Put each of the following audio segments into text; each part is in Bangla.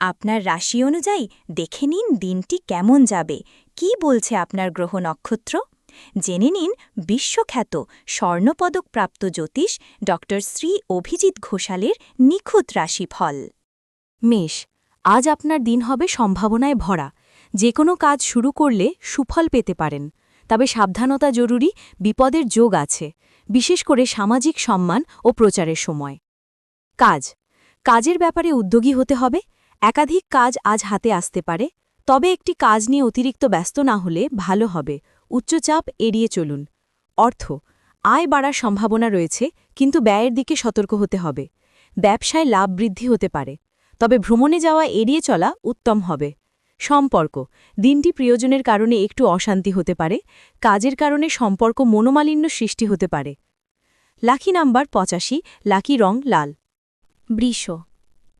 আপনার রাশি অনুযায়ী দেখে নিন দিনটি কেমন যাবে। কি বলছে আপনার গ্রহ নক্ষত্র? জেনে নিন বিশ্বখ্যাত স্বর্ণপদকপ্রাপ্ত জ্যোতিষ ড. শ্রী অভিজিৎ ঘোষালের নিখুঁত রাশিফল। মেষ, আজ আপনার দিন হবে সম্ভাবনায় ভরা। যে কোনো কাজ শুরু করলে সুফল পেতে পারেন। তবে সাবধানতা জরুরি, বিপদের যোগ আছে। বিশেষ করে সামাজিক সম্মান ও প্রচারের সময়। কাজ, কাজের ব্যাপারে উদ্যোগী হতে হবে। একাধিক কাজ আজ হাতে আসতে পারে, তবে একটি কাজ নিয়ে অতিরিক্ত ব্যস্ত না হলে ভালো হবে। উচ্চচাপ এড়িয়ে চলুন। অর্থ, আয় বাড়ার সম্ভাবনা রয়েছে, কিন্তু ব্যয়ের দিকে সতর্ক হতে হবে। ব্যবসায় লাভ বৃদ্ধি হতে পারে, তবে ভ্রমণে যাওয়া এড়িয়ে চলা উত্তম হবে। সম্পর্ক, দিনটি প্রিয়জনের কারণে একটু অশান্তি হতে পারে, কাজের কারণে সম্পর্ক মনোমালিন্য সৃষ্টি হতে পারে। লাকি নাম্বার পঁচাশি, লাকি রং লাল। বৃষ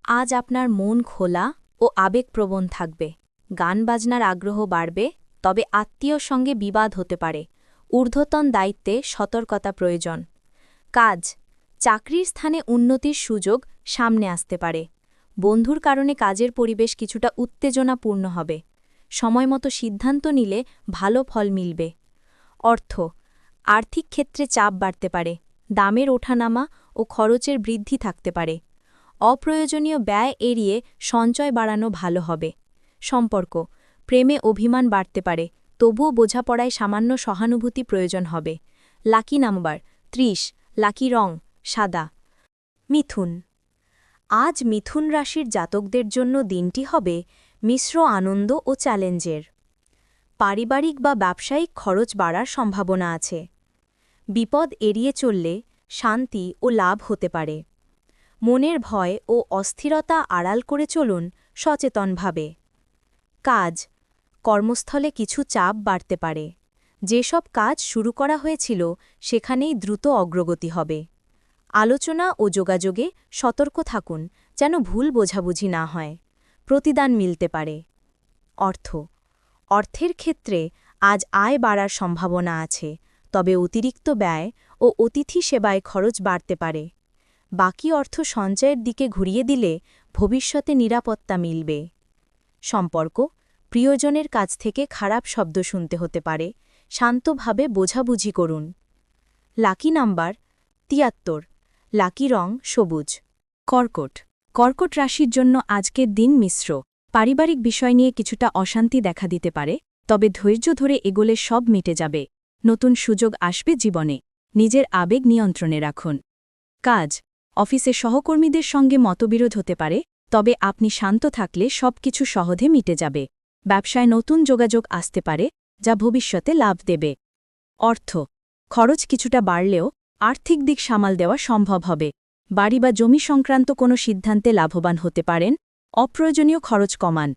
আজ আপনার মন খোলা ও আবেগপ্রবণ থাকবে। গান বাজনার আগ্রহ বাড়বে, তবে আত্মীয়র সঙ্গে বিবাদ হতে পারে। ঊর্ধ্বতন দায়িত্বে সতর্কতা প্রয়োজন। কাজ। চাকরির স্থানে উন্নতির সুযোগ সামনে আসতে পারে। বন্ধুর কারণে কাজের পরিবেশ কিছুটা উত্তেজনাপূর্ণ হবে। সময়মতো সিদ্ধান্ত নিলে ভালো ফল মিলবে। অর্থ। আর্থিক ক্ষেত্রে চাপ বাড়তে পারে। দামের ওঠানামা ও খরচের বৃদ্ধি থাকতে পারে। অপ্রয়োজনীয় ব্যয় এড়িয়ে সঞ্চয় বাড়ানো ভালো হবে। সম্পর্ক, প্রেমে অভিমান বাড়তে পারে, তবুও বোঝাপড়ায় সামান্য সহানুভূতি প্রয়োজন হবে। লাকি নাম্বার, ত্রিশ, লাকি রং, সাদা। মিথুন, আজ মিথুন রাশির জাতকদের জন্য দিনটি হবে মিশ্র আনন্দ ও চ্যালেঞ্জের। পারিবারিক বা ব্যবসায়িক খরচ বাড়ার সম্ভাবনা আছে। বিপদ এড়িয়ে চললে শান্তি ও লাভ হতে পারে। মনের ভয় ও অস্থিরতা আড়াল করে চলুন সচেতনভাবে। কাজ। কর্মস্থলে কিছু চাপ বাড়তে পারে। যেসব কাজ শুরু করা হয়েছিল, সেখানেই দ্রুত অগ্রগতি হবে। আলোচনা ও যোগাযোগে সতর্ক থাকুন, যেন ভুল বোঝাবুঝি না হয়। প্রতিদান মিলতে পারে। অর্থ। অর্থের ক্ষেত্রে আজ আয় বাড়ার সম্ভাবনা আছে, তবে অতিরিক্ত ব্যয় ও অতিথি সেবায় খরচ বাড়তে পারে। বাকি অর্থ সঞ্চয়ের দিকে ঘুরিয়ে দিলে ভবিষ্যতে নিরাপত্তা মিলবে। সম্পর্ক, প্রিয়জনের কাছ থেকে খারাপ শব্দ শুনতে হতে পারে, শান্তভাবে বোঝাবুঝি করুন। লাকি নাম্বার তিয়াত্তর, লাকি রং সবুজ। কর্কট কর্কট রাশির জন্য আজকের দিন মিশ্র। পারিবারিক বিষয় নিয়ে কিছুটা অশান্তি দেখা দিতে পারে, তবে ধৈর্য ধরে এগোলে সব মিটে যাবে। নতুন সুযোগ আসবে জীবনে। নিজের আবেগ নিয়ন্ত্রণে রাখুন। কাজ অফিসে সহকর্মীদের সঙ্গে মতবিরোধ হতে পারে, তবে আপনি শান্ত থাকলে সবকিছু সহজে মিটে যাবে। ব্যবসায় নতুন যোগাযোগ আসতে পারে, যা ভবিষ্যতে লাভ দেবে। অর্থ, খরচ কিছুটা বাড়লেও আর্থিক দিক সামাল দেওয়া সম্ভব হবে। বাড়ি বা জমি সংক্রান্ত কোনো সিদ্ধান্তে লাভবান হতে পারেন, অপ্রয়োজনীয় খরচ কমান।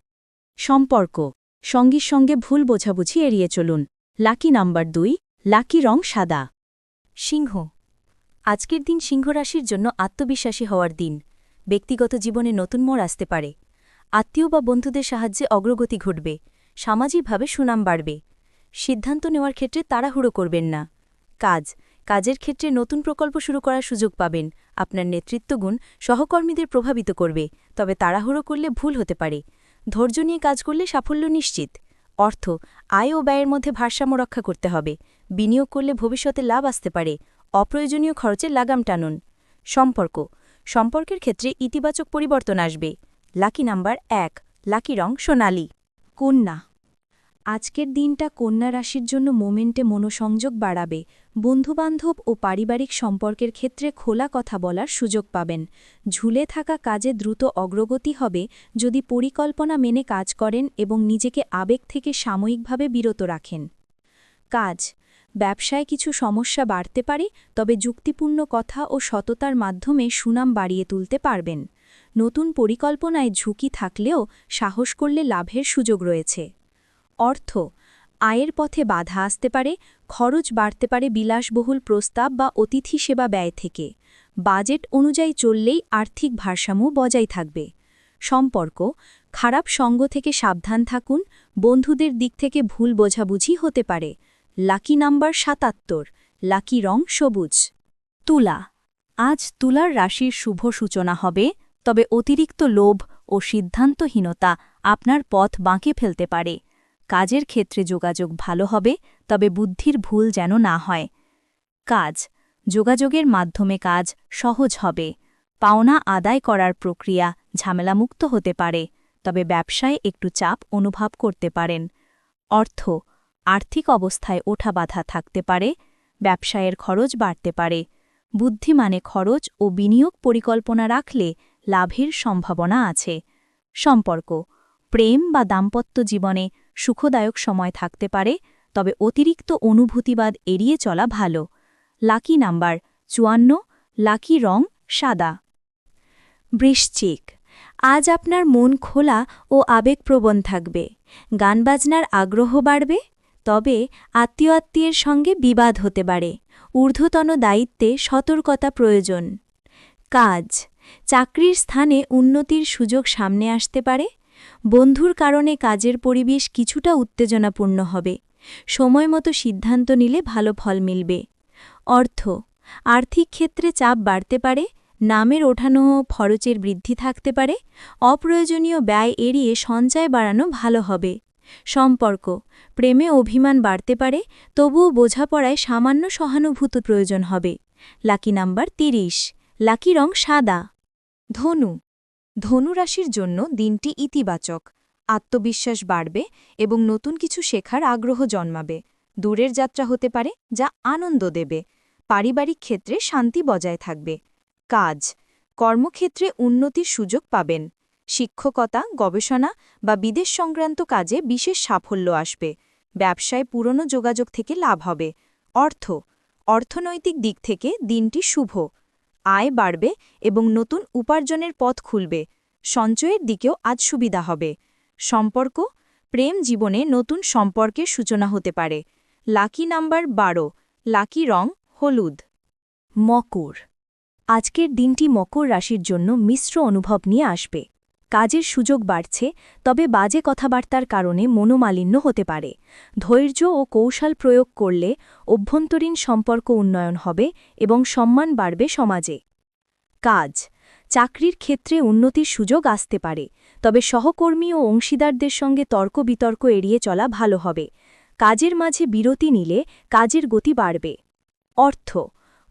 সম্পর্ক, সঙ্গীর সঙ্গে ভুল বোঝাবুঝি এড়িয়ে চলুন। লাকি নাম্বার দুই, লাকি রং সাদা। সিংহ আজকের দিন সিংহরাশির জন্য আত্মবিশ্বাসী হওয়ার দিন। ব্যক্তিগত জীবনে নতুন মোড় আসতে পারে। আত্মীয় বা বন্ধুদের সাহায্যে অগ্রগতি ঘটবে। সামাজিকভাবে সুনাম বাড়বে। সিদ্ধান্ত নেওয়ার ক্ষেত্রে তাড়াহুড়ো করবেন না। কাজ। কাজের ক্ষেত্রে নতুন প্রকল্প শুরু করার সুযোগ পাবেন। আপনার নেতৃত্বগুণ সহকর্মীদের প্রভাবিত করবে। তবে তাড়াহুড়ো করলে ভুল হতে পারে। ধৈর্য নিয়ে কাজ করলে সাফল্য নিশ্চিত। অর্থ। আয় ও ব্যয়ের মধ্যে ভারসাম্য রক্ষা করতে হবে। বিনিয়োগ করলে ভবিষ্যতে লাভ আসতে পারে। অপ্রয়োজনীয় খরচে লাগাম টানুন। সম্পর্ক। সম্পর্কের ক্ষেত্রে ইতিবাচক পরিবর্তন আসবে। লাকি নাম্বার এক। লাকি রং সোনালি। কন্যা। আজকের দিনটা কন্যা রাশির জন্য মোমেন্টে মনোসংযোগ বাড়াবে। বন্ধুবান্ধব ও পারিবারিক সম্পর্কের ক্ষেত্রে খোলা কথা বলার সুযোগ পাবেন। ঝুলে থাকা কাজে দ্রুত অগ্রগতি হবে যদি পরিকল্পনা মেনে কাজ করেন এবং নিজেকে আবেগ থেকে সাময়িকভাবে বিরত রাখেন। কাজ। ব্যবসায় কিছু সমস্যা বাড়তে পারে, তবে যুক্তিপূর্ণ কথা ও সততার মাধ্যমে সুনাম বাড়িয়ে তুলতে পারবেন। নতুন পরিকল্পনায় ঝুঁকি থাকলেও সাহস করলে লাভের সুযোগ রয়েছে। অর্থ, আয়ের পথে বাধা আসতে পারে, খরচ বাড়তে পারে বিলাসবহুল প্রস্তাব বা অতিথি সেবা ব্যয় থেকে। বাজেট অনুযায়ী চললেই আর্থিক ভারসাম্য বজায় থাকবে। সম্পর্ক, খারাপ সঙ্গ থেকে সাবধান থাকুন, বন্ধুদের দিক থেকে ভুল বোঝাবুঝি হতে পারে। লাকি নাম্বার সাতাত্তর, লাকি রং সবুজ। তুলা। আজ তুলার রাশির শুভ সূচনা হবে, তবে অতিরিক্ত লোভ ও সিদ্ধান্তহীনতা আপনার পথ বাঁকে ফেলতে পারে। কাজের ক্ষেত্রে যোগাযোগ ভালো হবে, তবে বুদ্ধির ভুল যেন না হয়। কাজ। যোগাযোগের মাধ্যমে কাজ সহজ হবে। পাওনা আদায় করার প্রক্রিয়া ঝামেলামুক্ত হতে পারে, তবে ব্যবসায় একটু চাপ অনুভব করতে পারেন। অর্থ। আর্থিক অবস্থায় ওঠা বাধা থাকতে পারে, ব্যবসায়ের খরচ বাড়তে পারে। বুদ্ধিমানে খরচ ও বিনিয়োগ পরিকল্পনা রাখলে লাভের সম্ভাবনা আছে। সম্পর্ক, প্রেম বা দাম্পত্য জীবনে সুখদায়ক সময় থাকতে পারে, তবে অতিরিক্ত অনুভূতিবাদ এড়িয়ে চলা ভালো। লাকি নাম্বার চুয়ান্ন, লাকি রং সাদা। বৃশ্চিক আজ আপনার মন খোলা ও আবেগপ্রবণ থাকবে। গানবাজনার আগ্রহ বাড়বে। তবে আত্মীয় আত্মীয়ের সঙ্গে বিবাদ হতে পারে। ঊর্ধ্বতন দায়িত্বে সতর্কতা প্রয়োজন। কাজ। চাকরির স্থানে উন্নতির সুযোগ সামনে আসতে পারে। বন্ধুর কারণে কাজের পরিবেশ কিছুটা উত্তেজনাপূর্ণ হবে। সময়মতো সিদ্ধান্ত নিলে ভালো ফল মিলবে। অর্থ। আর্থিক ক্ষেত্রে চাপ বাড়তে পারে। নামের ওঠানো খরচের বৃদ্ধি থাকতে পারে। অপ্রয়োজনীয় ব্যয় এড়িয়ে সঞ্চয় বাড়ানো ভালো হবে। সম্পর্ক। প্রেমে অভিমান বাড়তে পারে, তবুও বোঝাপড়ায় সামান্য সহানুভূত প্রয়োজন হবে। লাকি নাম্বার তিরিশ। লাকি রং সাদা। ধনু। ধনু রাশির জন্য দিনটি ইতিবাচক। আত্মবিশ্বাস বাড়বে এবং নতুন কিছু শেখার আগ্রহ জন্মাবে। দূরের যাত্রা হতে পারে, যা আনন্দ দেবে। পারিবারিক ক্ষেত্রে শান্তি বজায় থাকবে। কাজ। কর্মক্ষেত্রে উন্নতির সুযোগ পাবেন। শিক্ষকতা, গবেষণা বা বিদেশ সংক্রান্ত কাজে বিশেষ সাফল্য আসবে। ব্যবসায় পুরনো যোগাযোগ থেকে লাভ হবে। অর্থ, অর্থনৈতিক দিক থেকে দিনটি শুভ। আয় বাড়বে এবং নতুন উপার্জনের পথ খুলবে। সঞ্চয়ের দিকেও আজ সুবিধা হবে। সম্পর্ক, প্রেম জীবনে নতুন সম্পর্কের সূচনা হতে পারে। লাকি নাম্বার বারো, লাকি রং, হলুদ। মকর। আজকের দিনটি মকর রাশির জন্য মিশ্র অনুভব নিয়ে আসবে। কাজের সুযোগ বাড়ছে, তবে বাজে কথাবার্তার কারণে মনোমালিন্য হতে পারে। ধৈর্য ও কৌশল প্রয়োগ করলে অভ্যন্তরীণ সম্পর্ক উন্নয়ন হবে এবং সম্মান বাড়বে সমাজে। কাজ চাকরির ক্ষেত্রে উন্নতির সুযোগ আসতে পারে, তবে সহকর্মী ও অংশীদারদের সঙ্গে তর্ক বিতর্ক এড়িয়ে চলা ভালো হবে। কাজের মাঝে বিরতি নিলে কাজের গতি বাড়বে। অর্থ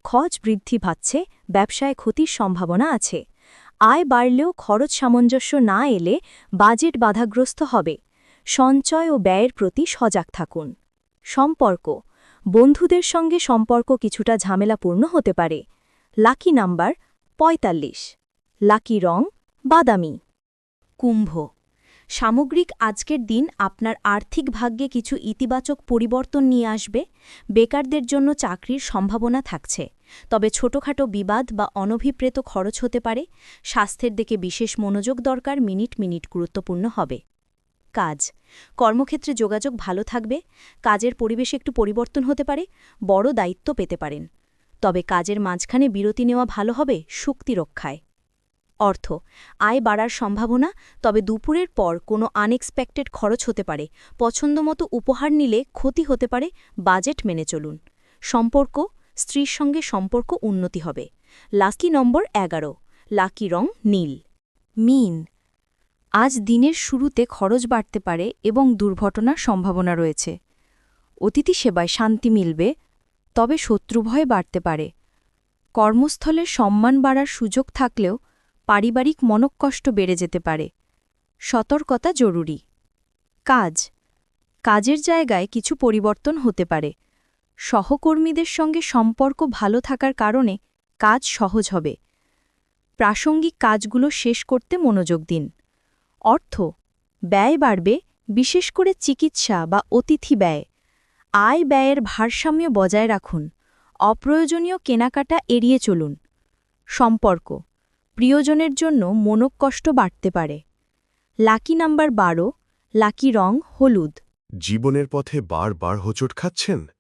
খরচ বৃদ্ধি পাচ্ছে, ব্যবসায় ক্ষতির সম্ভাবনা আছে। আয় বাড়লেও খরচ সামঞ্জস্য না এলে বাজেট বাধাগ্রস্ত হবে। সঞ্চয় ও ব্যয়ের প্রতি সজাগ থাকুন। সম্পর্ক। বন্ধুদের সঙ্গে সম্পর্ক কিছুটা ঝামেলাপূর্ণ হতে পারে। লাকি নাম্বার ৪৫ লাকি রং বাদামি। কুম্ভ। সামগ্রিক আজকের দিন আপনার আর্থিক ভাগ্যে কিছু ইতিবাচক পরিবর্তন নিয়ে আসবে। বেকারদের জন্য চাকরির সম্ভাবনা থাকছে। তবে ছোটখাটো বিবাদ বা অনভিপ্রেত খরচ হতে পারে, স্বাস্থ্যের দিকে বিশেষ মনোযোগ দরকার, মিনিট মিনিট গুরুত্বপূর্ণ হবে। কাজ, কর্মক্ষেত্রে যোগাযোগ ভালো থাকবে, কাজের পরিবেশে একটু পরিবর্তন হতে পারে, বড় দায়িত্ব পেতে পারেন। তবে কাজের মাঝখানে বিরতি নেওয়া ভালো হবে শক্তি রক্ষায়। অর্থ, আয় বাড়ার সম্ভাবনা, তবে দুপুরের পর কোনো আনএক্সপেক্টেড খরচ হতে পারে, পছন্দমতো উপহার নিলে ক্ষতি হতে পারে, বাজেট মেনে চলুন। সম্পর্ক স্ত্রীর সঙ্গে সম্পর্ক উন্নতি হবে। লাকি নম্বর এগারো। লাকি রং নীল। মিন। আজ দিনের শুরুতে খরচ বাড়তে পারে এবং দুর্ঘটনার সম্ভাবনা রয়েছে। অতিথি সেবায় শান্তি মিলবে, তবে শত্রুভয় বাড়তে পারে। কর্মস্থলে সম্মান বাড়ার সুযোগ থাকলেও পারিবারিক মনক্কষ্ট বেড়ে যেতে পারে। সতর্কতা জরুরি। কাজ। কাজের জায়গায় কিছু পরিবর্তন হতে পারে। সহকর্মীদের সঙ্গে সম্পর্ক ভালো থাকার কারণে কাজ সহজ হবে। প্রাসঙ্গিক কাজগুলো শেষ করতে মনোযোগ দিন। অর্থ, ব্যয় বাড়বে, বিশেষ করে চিকিৎসা বা অতিথি ব্যয়। আয় ব্যয়ের ভারসাম্য বজায় রাখুন। অপ্রয়োজনীয় কেনাকাটা এড়িয়ে চলুন। সম্পর্ক, প্রিয়জনের জন্য মনকষ্ট বাড়তে পারে। লাকি নাম্বার বারো, লাকি রং হলুদ। জীবনের পথে বারবার হোঁচট খাচ্ছেন?